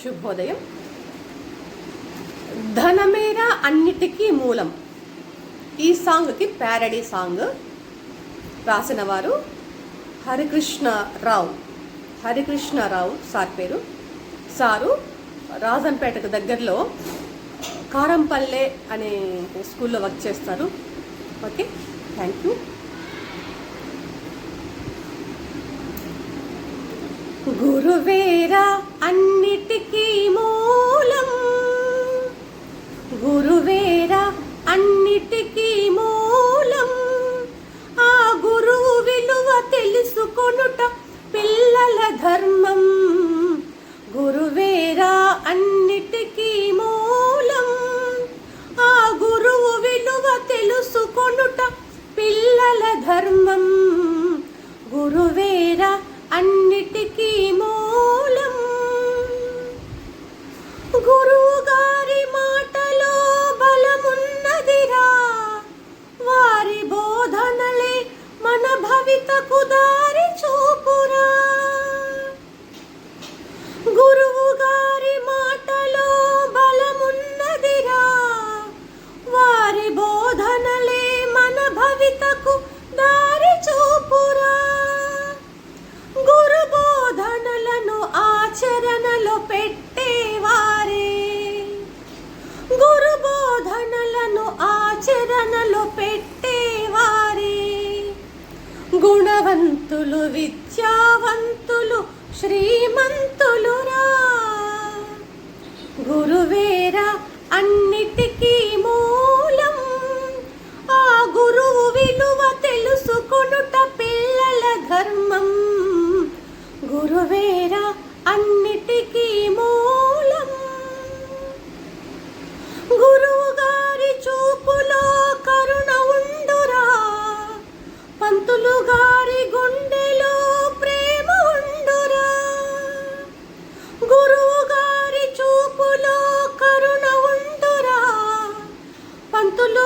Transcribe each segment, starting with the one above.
శుభోదయం. ధనమేరా అన్నిటికీ మూలం. ఈ సాంగ్కి ప్యారడీ సాంగ్ రాసిన వారు హరికృష్ణరావు. హరికృష్ణరావు సార్ పేరు. సారు రాజంపేటకు దగ్గరలో కారంపల్లె అనే స్కూల్లో వర్క్ చేస్తారు. Okay thank you. గురువేరా అన్నిటికీ మూలం. ఆ గురువు విలువ తెలుసుకొనుట పిల్లల ధర్మం. పెట్టేవారే. గుణవంతులు విద్యావంతులు శ్రీమంతులురా. గురువేరా అన్నిటికీ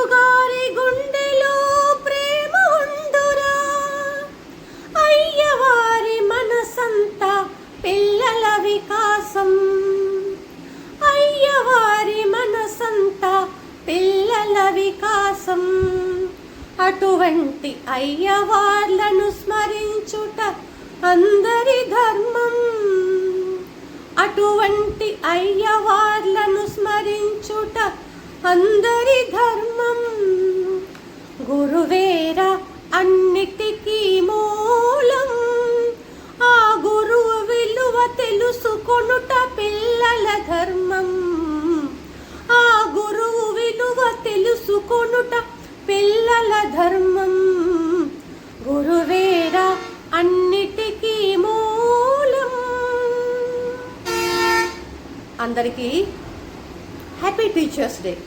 గారి గుండెలో ప్రేమ ఉండురా. అయ్యవారి మనసంతా పిల్లల వికాసం. అయ్యవారి మనసంతా పిల్లల వికాసం. అటువంటి అయ్యవార్లను స్మరించుట అందరి ధర్మం. అటువంటి అయ్యవార్లను స్మరించుట అందరి ధర్మం గురువేరా అన్నిటికీ మూలం. ఆ గురువు విలువ తెలుసుకొనుట పిల్లల ధర్మం. ఆ గురువు విలువ తెలుసుకొనుట పిల్లల ధర్మం. గురువేరా అన్నిటికీ మూలం. అందరికీ Happy Teacher's Day.